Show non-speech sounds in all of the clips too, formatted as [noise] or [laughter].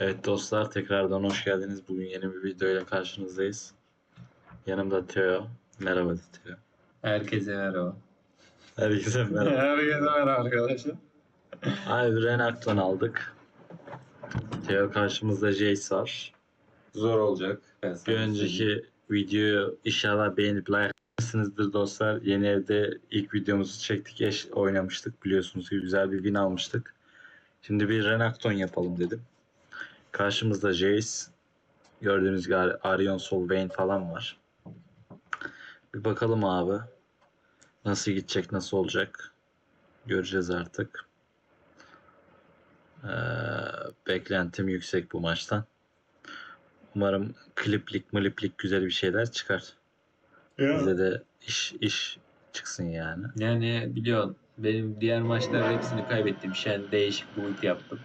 Evet dostlar tekrardan hoş geldiniz. Bugün yeni bir videoyla karşınızdayız. Yanımda Teo. Merhaba Teo. Herkese merhaba. Herkese [laughs] merhaba. Herkese merhaba arkadaşlar. Abi Renakton aldık. Teo karşımızda Jace var. Zor olacak. Ben Bir sana söyleyeyim. önceki videoyu inşallah beğenip like edersinizdir dostlar. Yeni evde ilk videomuzu çektik. Eş oynamıştık. Biliyorsunuz ki güzel bir win almıştık. Şimdi bir Renakton yapalım dedim. Karşımızda Jace. Gördüğünüz gibi Ar- Arion Sol Vayne falan var. Bir bakalım abi. Nasıl gidecek, nasıl olacak. Göreceğiz artık. Ee, beklentim yüksek bu maçtan. Umarım kliplik mliplik güzel bir şeyler çıkar. Bize de iş iş çıksın yani. Yani biliyorsun benim diğer maçlar hepsini kaybettim. Şen değişik build yaptım.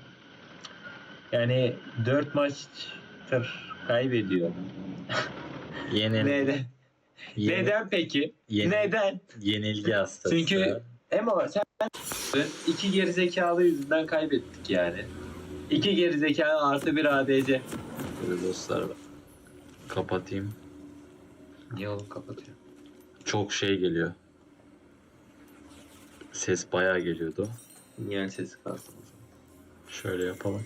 Yani 4 maçtır kaybediyor. [laughs] Yenil, Neden? yeni- Neden peki? yeni- Neden? yenilgi hastası. Çünkü ama sen iki gerizekalı yüzünden kaybettik yani. İki gerizekalı artı bir ADC. Böyle dostlar kapatayım. Niye oğlum kapatıyor? Çok şey geliyor. Ses bayağı geliyordu. Niye sesi kalsın? Şöyle yapalım.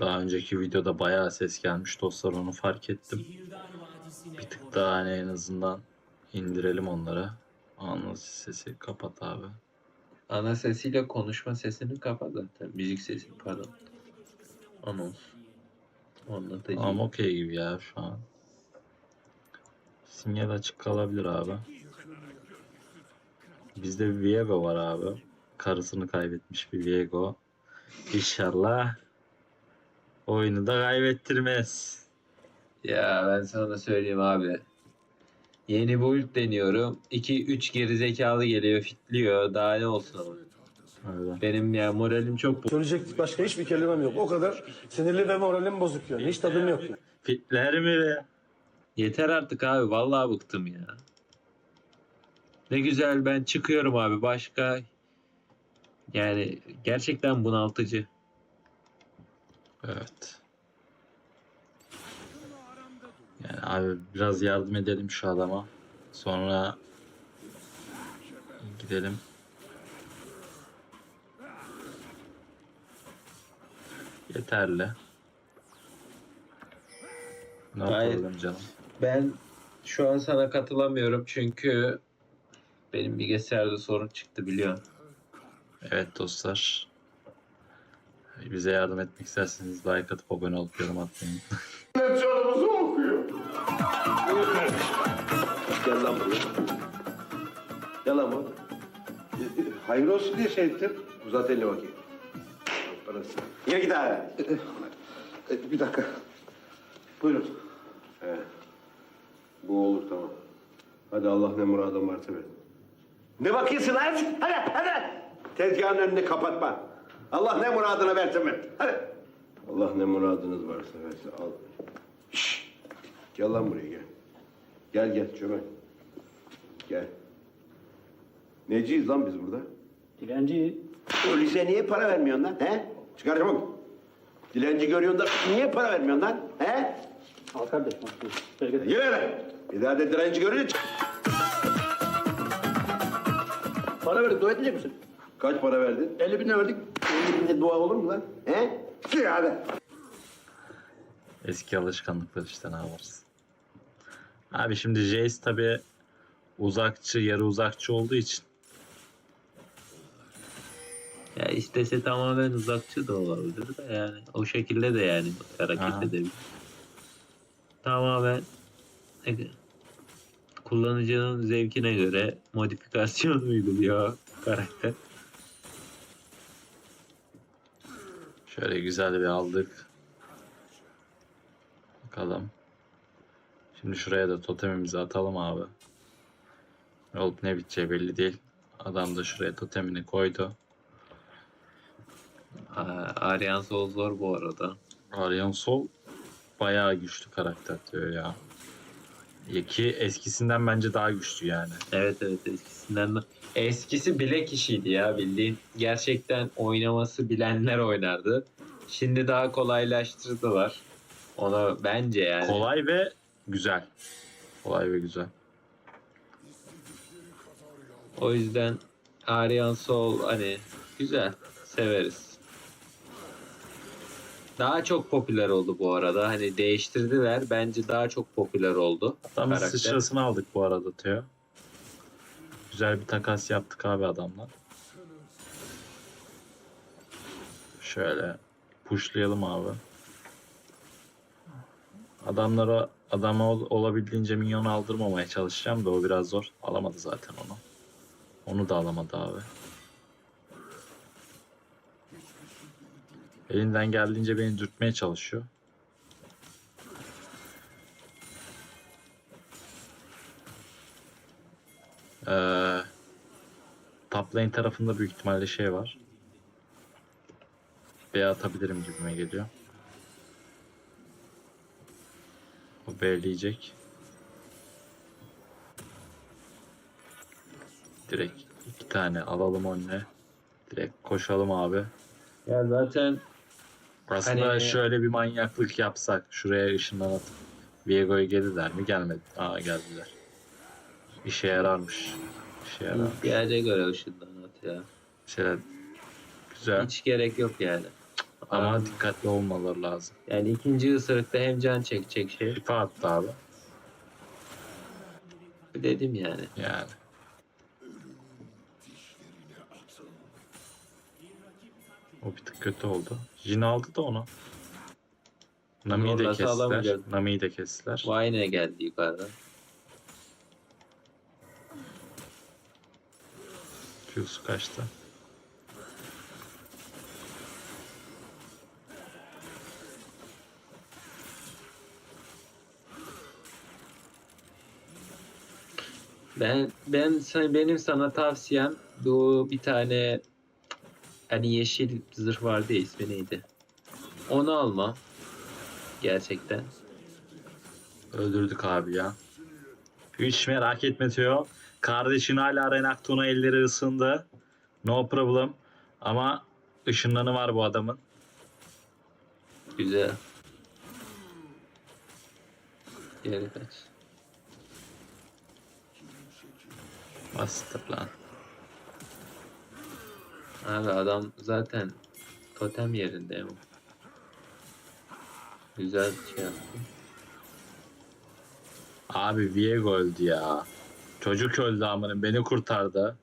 Daha önceki videoda bayağı ses gelmiş dostlar onu fark ettim. Bir tık daha hani en azından indirelim onlara. Anons sesi kapat abi. Ana sesiyle konuşma sesini kapat zaten. Müzik sesini pardon. Anons. Anlatıcı. Ama okey gibi ya şu an. Sinyal açık kalabilir abi. Bizde bir Viego var abi. Karısını kaybetmiş bir Viego. İnşallah oyunu da kaybettirmez. Ya ben sana söyleyeyim abi. Yeni build deniyorum. 2-3 gerizekalı geliyor fitliyor. Daha ne olsun ama. Öyle. Benim ya moralim çok bozuk. Söyleyecek başka hiçbir kelimem yok. O kadar sinirli ve moralim bozuk yani. Hiç tadım yok. Yani. Fitler mi be? Yeter artık abi. Vallahi bıktım ya. Ne güzel ben çıkıyorum abi. Başka yani gerçekten bunaltıcı. Evet. Yani abi biraz yardım edelim şu adama. Sonra gidelim. Yeterli. Ne Hayır. yapalım canım? Ben şu an sana katılamıyorum çünkü benim bilgisayarda sorun çıktı biliyorsun. Evet dostlar. Bize yardım etmek isterseniz like atıp abone olup yorum atmayın. [laughs] Canımızı okuyor. Gel lan buraya. Gel lan bu. E, e, Hayır olsun diye şey ettim. Uzat elini bakayım. Parası. Yine git abi. E, Bir dakika. Buyurun. He. Bu olur tamam. Hadi Allah ne muradın varsa ver. Ne bakıyorsun lan? Hadi hadi. Tezgahın önünü kapatma. Allah ne muradına versin ver. Hadi. Allah ne muradınız varsa versin. Al. Şşş. Gel lan buraya gel. Gel gel çömel. Gel. Neciyiz lan biz burada? Dilenci. Polise niye para vermiyorsun lan? He? Çıkar çabuk. Dilenci görüyorsun da niye para vermiyorsun lan? He? Al kardeşim. Yürü lan. Bir daha da dilenci görünce çık. Para verdik. Dua etmeyecek misin? Kaç para verdin? 50 bin verdik. 50 binde dua olur mu lan? He? Gir hadi. Eski alışkanlıklar işte ne yaparız. Abi şimdi Jace tabi uzakçı, yarı uzakçı olduğu için Ya istese tamamen uzakçı da olabilir de yani o şekilde de yani hareket Aha. edebilir. Tamamen e, kullanıcının zevkine göre modifikasyon [laughs] uyguluyor karakter. Şöyle güzel bir aldık. Bakalım. Şimdi şuraya da totemimizi atalım abi. Ne olup ne biteceği belli değil. Adam da şuraya totemini koydu. Aa, Aryan Sol zor bu arada. Aryan Sol bayağı güçlü karakter diyor ya. Ki eskisinden bence daha güçlü yani. Evet evet eskisinden de. Eskisi bilek işiydi ya bildiğin. Gerçekten oynaması bilenler oynardı. Şimdi daha kolaylaştırdılar. Ona bence yani. Kolay ve güzel. Kolay ve güzel. O yüzden Aryan Soul hani güzel. Severiz. Daha çok popüler oldu bu arada. Hani değiştirdiler. Bence daha çok popüler oldu. Karakter. sıçrasını aldık bu arada Teo. Güzel bir takas yaptık abi adamla. Şöyle pushlayalım abi. Adamlara adama ol- olabildiğince minyon aldırmamaya çalışacağım da o biraz zor. Alamadı zaten onu. Onu da alamadı abi. Elinden geldiğince beni dürtmeye çalışıyor. Ee, top lane tarafında büyük ihtimalle şey var. B atabilirim gibime geliyor. O B'leyecek. Direkt iki tane alalım önüne. Direkt koşalım abi. Ya zaten Aslında Hani- şöyle bir manyaklık yapsak şuraya ışınlan atıp Viego'yu gelirler mi? Gelmedi. Aa geldiler. İşe yararmış. İşe yarar. ihtiyaca göre ışından at ya. Şeyler güzel Hiç gerek yok yani. ama dikkatli olmaları lazım. Yani ikinci ısırıkta hem can çekecek şey. FIFA attı abi. Dedim yani. Yani. O bir tık kötü oldu. Jin aldı da onu. Nami'yi de Zorlasa kestiler. Nami'yi de kestiler. Vayne geldi yukarıdan. Q'su kaçtı. Ben ben sana- benim sana tavsiyem bu bir tane hani yeşil zırh vardı ya ismi neydi? Onu alma. Gerçekten. Öldürdük abi ya. Hiç merak etme Teo. Kardeşin hala Renakton'a elleri ısındı. No problem. Ama ışınlanı var bu adamın. Güzel. Geri kaç. Bastır lan. Abi adam zaten totem yerinde mi? Güzel şey yaptı. Abi Viego öldü ya. Çocuk öldü amının beni kurtardı.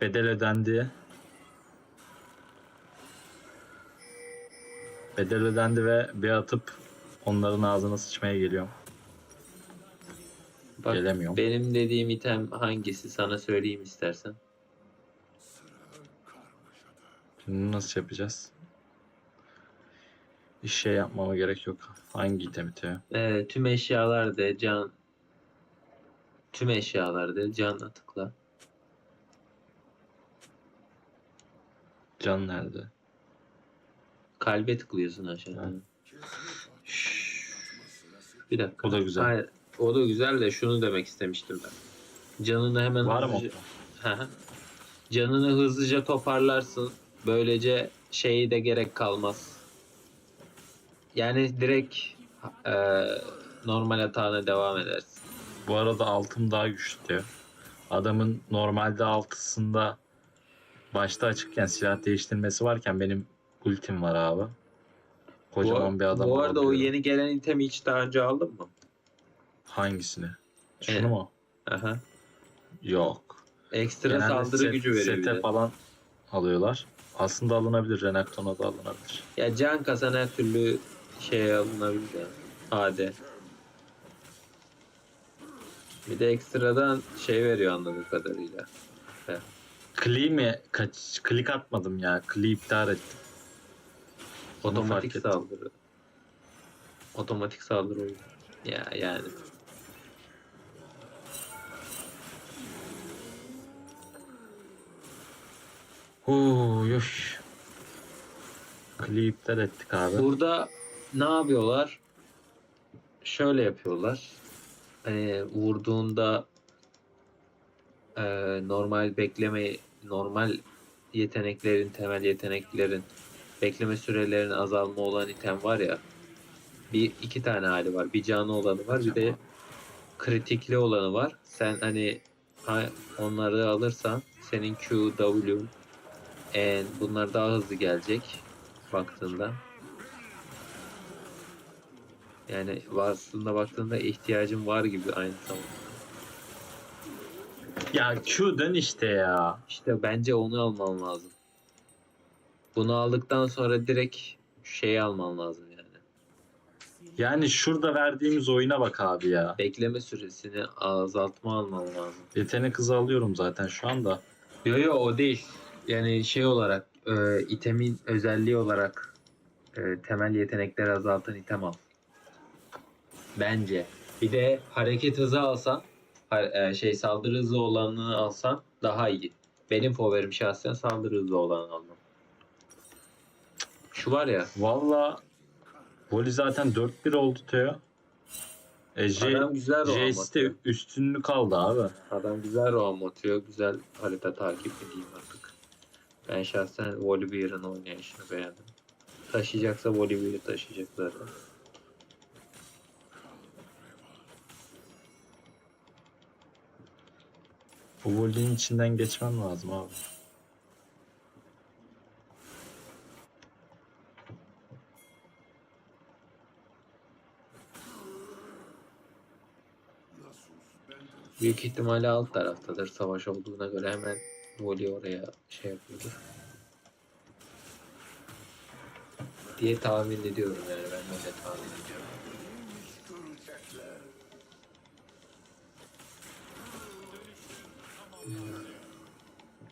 Bedel ödendi. Bedel ödendi ve bir atıp onların ağzına sıçmaya geliyorum. Bak Gelemiyorum. benim dediğim item hangisi sana söyleyeyim istersen. Şimdi nasıl yapacağız? Bir şey yapmama gerek yok. Hangi itemi Teo? Ee, tüm eşyalar de can tüm eşyalar de canla tıkla. Can nerede? Kalbe tıklıyorsun aşağıya. Ha. Bir dakika. O da güzel. Hayır, o da güzel de şunu demek istemiştim ben. Canını hemen Var mı? hızlıca- Hı hı. Canını hızlıca toparlarsın. Böylece şeyi de gerek kalmaz. Yani direkt e, normal hatana devam edersin. Bu arada altım daha güçlü Teo. Adamın normalde altısında başta açıkken silah değiştirmesi varken benim ultim var abi. Kocaman bu, bir adam Bu arada o yeni gelen itemi hiç daha önce aldın mı? Hangisini? Şunu Evet. mu? Aha. Yok. Ekstra Genelde saldırı set- gücü veriyor sete falan alıyorlar. Aslında alınabilir. Renekton'a da alınabilir. Ya can kasan her türlü şey alınabilir ya. Hadi. Bir de ekstradan şey veriyor anladığım kadarıyla. Kli mi? Kaç, klik atmadım ya. Kli iptal ettim. Otomatik saldırı. Otomatik saldırı oyunu. Ya yani. Huu, yuş. Kli iptal ettik abi. Burada ne yapıyorlar? şöyle yapıyorlar. Hani vurduğunda e, normal bekleme normal yeteneklerin temel yeteneklerin bekleme sürelerinin azalma olan item var ya bir iki tane hali var. Bir canlı olanı var bir de kritikli olanı var. Sen hani ha- onları alırsan senin Q, W, N bunlar daha hızlı gelecek baktığında. Yani aslında baktığında ihtiyacım var gibi aynı zamanda. Ya Q'den işte ya. İşte bence onu alman lazım. Bunu aldıktan sonra direkt şeyi alman lazım yani. Yani şurada verdiğimiz oyuna bak abi ya. Bekleme süresini azaltma alman lazım. Yetenek hızı alıyorum zaten şu anda. Yo yo o değil. Yani şey olarak e, itemin özelliği olarak e, temel yetenekleri azaltan item al. Bence. Bir de hareket hızı alsan e, şey saldırı hızı olanını alsan daha iyi. Benim favorim şahsen saldırı hızı olanı almam. Şu var ya Valla Voli zaten 4-1 oldu Teo. E, J, adam güzel J'si de üstünlük kaldı abi. Adam güzel roam atıyor. Güzel harita takip edeyim artık. Ben şahsen Volibear'ın oynayışını beğendim. Taşıyacaksa Volibear'ı taşıyacak zaten. Bu Voli'nin içinden geçmem lazım abi. Büyük ihtimalle alt taraftadır. Savaş olduğuna göre hemen Voli oraya şey yapıyordur. Diye tahmin ediyorum yani ben öyle tahmin ediyorum.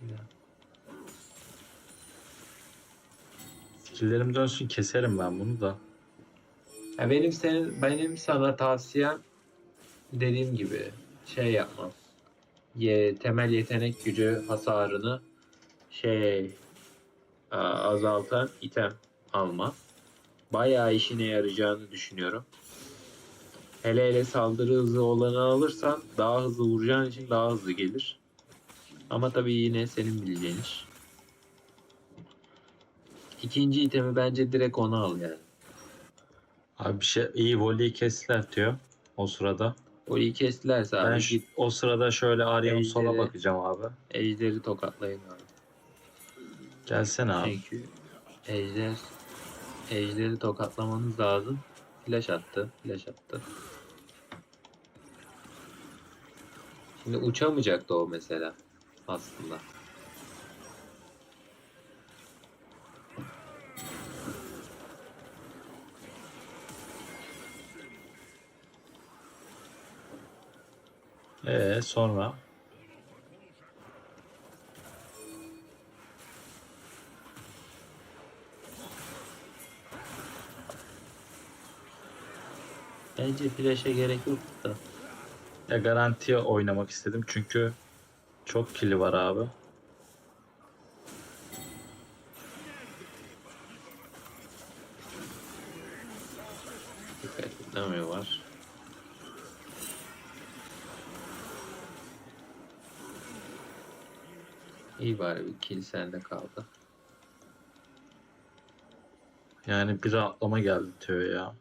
Güzel. Skillerim dönsün keserim ben bunu da. Ya benim senin benim sana tavsiyem dediğim gibi şey yapma. Ye, temel yetenek gücü hasarını şey a- azaltan item alma. Bayağı işine yarayacağını düşünüyorum. Hele hele saldırı hızı olanı alırsan daha hızlı vuracağın için daha hızlı gelir. Ama tabii yine senin bileceğin iş. İkinci itemi bence direkt onu al yani. Abi bir şey iyi Voli'yi kestiler diyor o sırada. Orayı kestilerse abi Ben şu- git o sırada şöyle Arion sola Ejderi- bakacağım abi. ejderi tokatlayın abi. Gelsene abi. Çünkü ejder ejderi tokatlamanız lazım. Flash attı, flash attı. Şimdi uçamayacaktı o mesela aslında. Ee sonra Bence flash'e gerek yok da. ya garantiye oynamak istedim çünkü çok kili var abi. İyi bari bir kill sende kaldı. Yani bir rahatlama geldi Teo ya.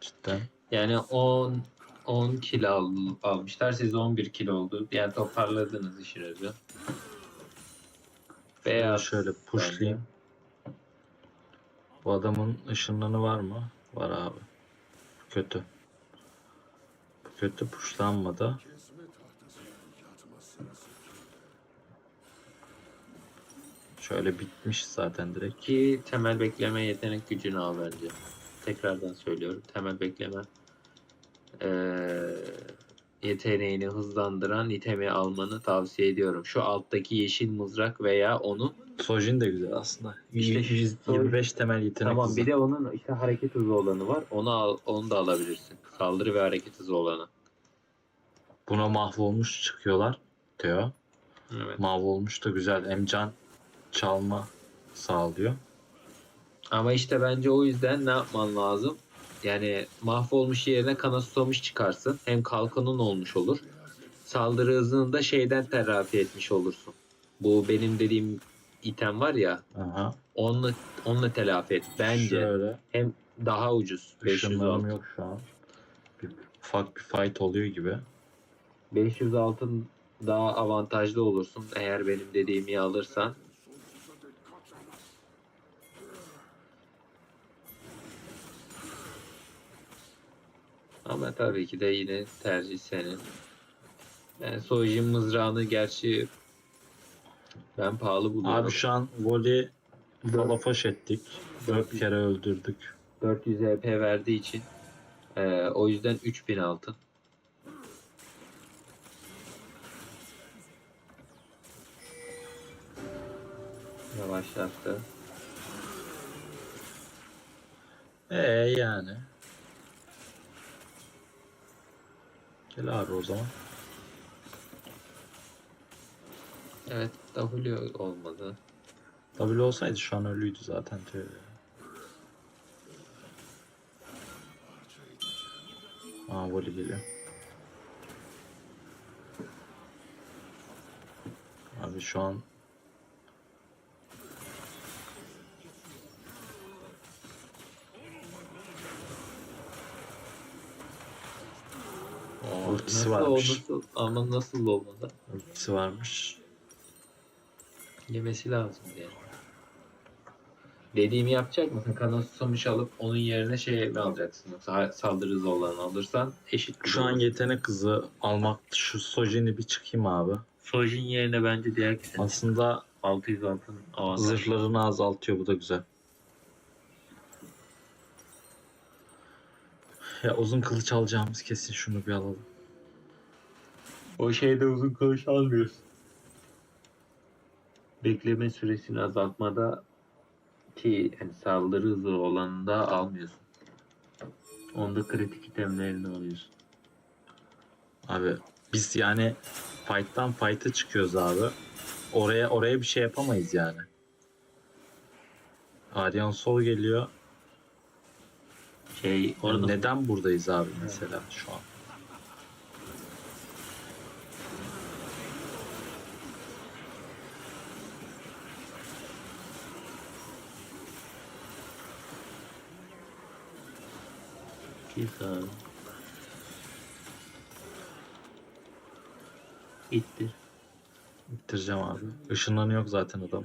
Cidden. Yani 10 10 kilo al, almışlar. Siz 11 kilo oldu. Yani toparladınız işinizi. Veya Şöyle pushlayayım. Bu adamın ışınlanı var mı? Var abi. Kötü. Bu kötü pushlanmadı. Şöyle bitmiş zaten direkt. ki temel bekleme yetenek gücünü al bence. Tekrardan söylüyorum. Temel bekleme eee, yeteneğini hızlandıran itemi almanı tavsiye ediyorum. Şu alttaki yeşil mızrak veya onu Sojin de güzel aslında. İşte 125 temel yetenek tamam hızı. bir de onun işte hareket hızı olanı var. Onu al, onu da alabilirsin. Saldırı ve hareket hızı olanı. Buna mahvolmuş çıkıyorlar. Teo. Evet. Mahvolmuş da güzel. Hem can çalma sağlıyor. Ama işte bence o yüzden ne yapman lazım? yani mahvolmuş yerine kana susamış çıkarsın. Hem kalkanın olmuş olur. Saldırı hızını da şeyden telafi etmiş olursun. Bu benim dediğim item var ya Aha. onunla, onunla telafi et. Bence Şöyle. hem daha ucuz. 500 Işınlarım altın. yok şu an. Bir, ufak bir fight oluyor gibi. 500 altın daha avantajlı olursun eğer benim dediğimi alırsan. Ama tabii ki de yine tercih senin. Ben Sojin mızrağını gerçi ben pahalı buluyorum. Abi şu an voley falafoş ettik. Dört kere öldürdük. 400 EP verdiği için eee, o yüzden 3000 altın. Yavaşlattı. Ee yani. Gel abi o zaman. Evet W olmadı. W olsaydı şu an ölüydü zaten. Tüh. Aa voley geliyor. Abi şu an Nasıl varmış. o Nasıl, ama nasıl olmadı? ultisi varmış. Yemesi lazım yani. Dediğimi yapacak mısın? Kana susamış alıp onun yerine şey mi alacaksın? Yoksa saldırı olanı alırsan eşit. Şu an yetenek kızı almak şu Sojin'i bir çıkayım abi. Sojin yerine bence diğer kişi Aslında 600 altın avantaj. zırhlarını azaltıyor bu da güzel. Ya uzun kılıç alacağımız kesin şunu bir alalım. O şeyde uzun kılıç almıyorsun. Bekleme süresini azaltmada ki yani saldırı hızı olanında almıyorsun. Onda kritik itemlerini alıyorsun. Abi biz yani fight'tan fight'a çıkıyoruz abi. Oraya oraya bir şey yapamayız yani. Aryan Sol geliyor. Şey orada Neden buradayız abi mesela şu an? Abi. İttir. Bitireceğim abi. Işınlanı yok zaten adam.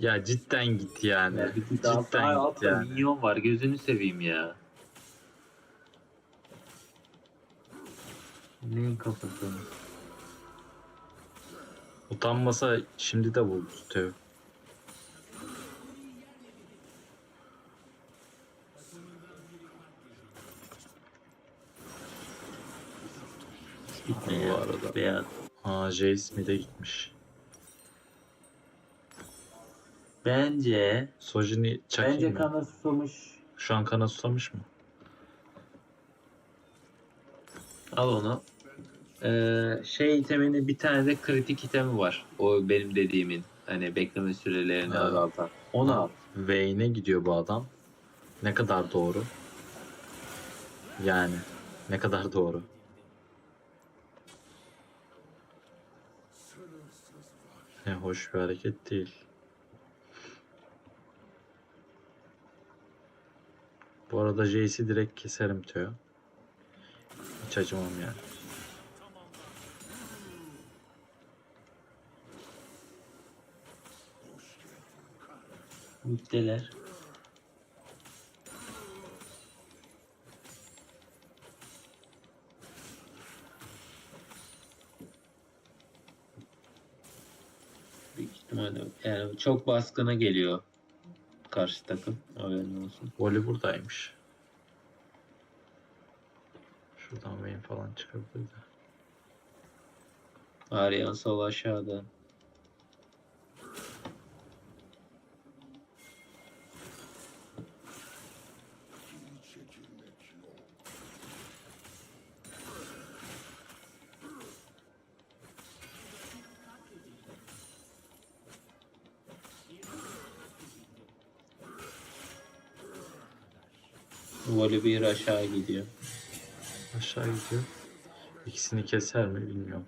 Ya cidden git yani. Ya cidden altta, git altta yani. minyon var gözünü seveyim ya. Neyin kafası? Utanmasa şimdi de vurdu Teo. Gitme Bu arada. Beyaz. Aa Jace mid'e gitmiş. Bence Sojin'i çakayım bence mı? kana susamış. Şu an kana susamış mı? Al onu. Ee, şey iteminin bir tane de kritik itemi var. O benim dediğimin. Hani bekleme sürelerini Ha. azaltan. Onu al. Vayne'e gidiyor bu adam. Ne kadar doğru? Yani ne kadar doğru? Ne hoş bir hareket değil. Bu arada Jace'i direkt keserim Teo. Hiç acımam yani. Müpteler. Büyük ihtimalle yani çok baskına geliyor karşı takım. Haberin olsun. Voli buradaymış. Şuradan Vayne falan çıkabilir de. Aryan sol aşağıda. Volibear aşağı gidiyor. Aşağı gidiyor. İkisini keser mi bilmiyorum.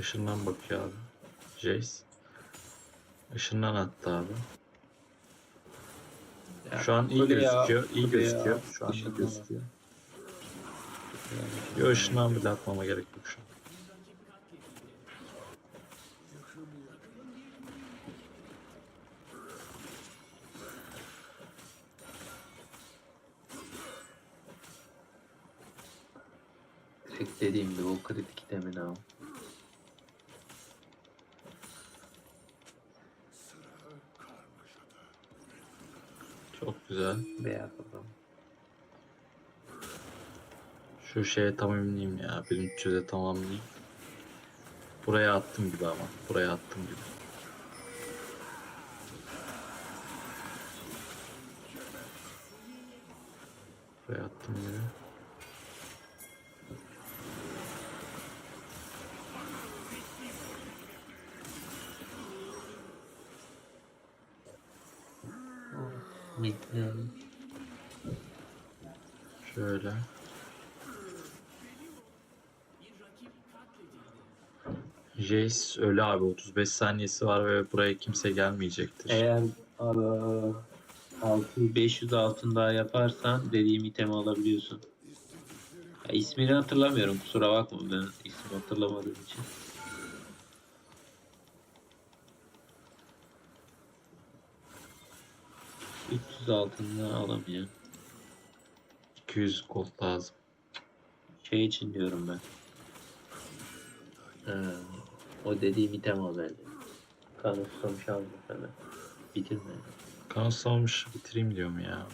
Işından bakıyor abi. Jace. Işından attı abi. Ya, Şu an iyi gözüküyor. iyi gözüküyor. Şu an iyi gözüküyor. Yok ışından bile atmama gerek yok şu an. Direkt dediğim gibi o kritik demin al. Çok güzel. Beyaz adam. Şu şeye tamamlayayım ya. 1300'e tamamlayayım. Buraya attım gibi ama. Buraya attım gibi. Buraya attım gibi. Midden. Şöyle. Jace öyle abi 35 saniyesi var ve buraya kimse gelmeyecektir. Eğer aa, 6 500 altın daha yaparsan dediğim itemi alabiliyorsun. Ya, ismini hatırlamıyorum kusura bakma ben ismi hatırlamadığım için. ...300 altından alamıyor. 200 gold lazım. Şey için diyorum ben. Ha, o dediğim item o bende. Kanı susamış aldım sana. Bitirme. Kanıtlamış bitireyim diyorum ya.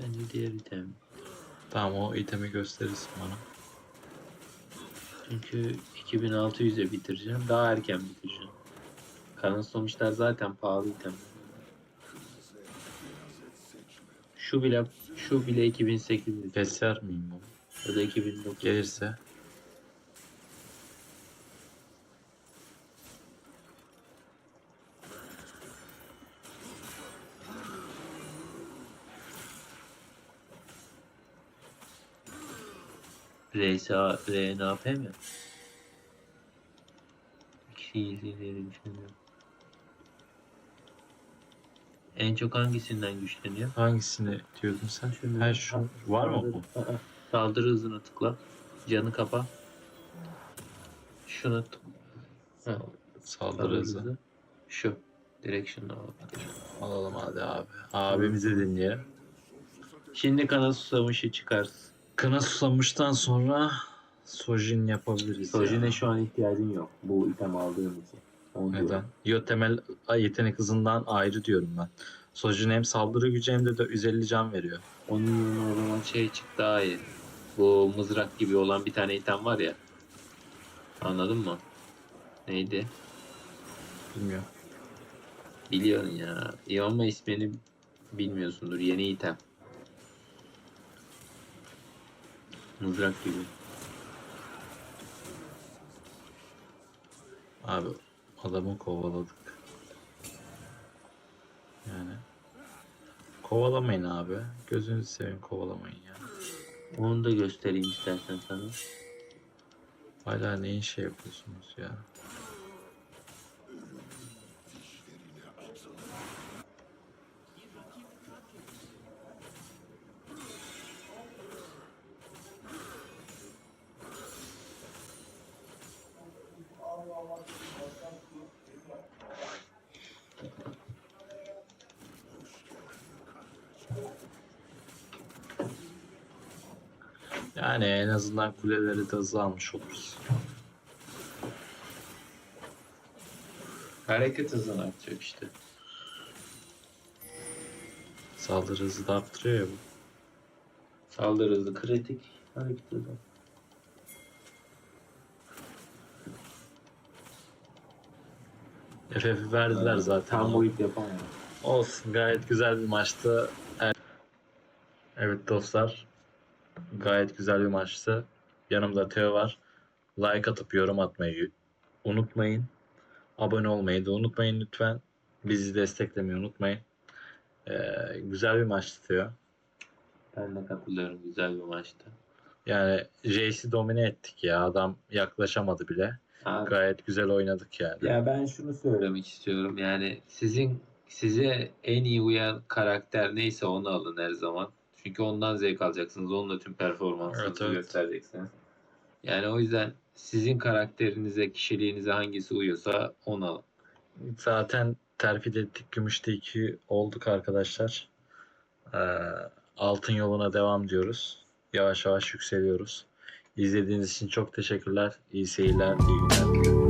Bence diğer item. Tamam o itemi gösterirsin bana. Çünkü 2600'e bitireceğim. Daha erken bitireceğim. Kanın sonuçlar zaten pahalı item. Şu bile şu bile 2800. Keser miyim bunu? O da 2900. Gelirse. RSA, RNAP mi? İkisi iyileri düşünüyorum. En çok hangisinden güçleniyor? Hangisini diyordun sen? Ha şu var mı bu? Saldırı hızına tıkla. Canı kapa. Şunu tık- Ha, Saldırı hızı. Şu. Direkt şunu alabilir. Alalım hadi abi. Abimizi dinleyelim. Şimdi kana susamışı çıkarsın. Kana susamıştan sonra Sojin yapabiliriz Sojine ya. şu an ihtiyacın yok. Bu item aldığın için. Onu Neden? diyorum. Yo temel yetenek hızından ayrı diyorum ben. Sojin hem saldırı gücü hem de 150 can veriyor. Onun yerine o zaman şey çık daha iyi. Bu mızrak gibi olan bir tane item var ya. Anladın mı? Neydi? Bilmiyorum. Biliyorsun ya. İyi ama ismini bilmiyorsundur. Yeni item. Mızrak gibi. Abi adamı kovaladık. Yani kovalamayın abi. Gözünüzü seveyim kovalamayın ya. Onu da göstereyim istersen sana. Hala neyin şey yapıyorsunuz ya? Yani en azından kuleleri de hızlı almış oluruz. Hareket hızını artacak işte. Saldırı hızı da arttırıyor ya bu. Saldırı hızı kritik. Hareket hızı. FF'i verdiler zaten. Tam boyut yapamam. Olsun gayet güzel bir maçtı. Evet. Evet dostlar. Gayet güzel bir maçtı. Yanımda Teo var. Like atıp yorum atmayı unutmayın. Abone olmayı da unutmayın lütfen. Bizi desteklemeyi unutmayın. Ee, güzel bir maçtı Teo. Ben de katılıyorum. Güzel bir maçtı. Yani Jace'i domine ettik ya. Adam yaklaşamadı bile. Abi, Gayet güzel oynadık yani. ya ben şunu söylemek istiyorum. Yani sizin size en iyi uyan karakter neyse onu alın her zaman. Çünkü ondan zevk alacaksınız. Onunla tüm performansınızı Evet, evet. göstereceksiniz. Yani o yüzden sizin karakterinize, kişiliğinize hangisi uyuyorsa onu alın. Zaten terfi ettik. Gümüşte 2 olduk arkadaşlar. Ee, altın yoluna devam diyoruz. Yavaş yavaş yükseliyoruz. İzlediğiniz için çok teşekkürler. İyi seyirler, iyi günler.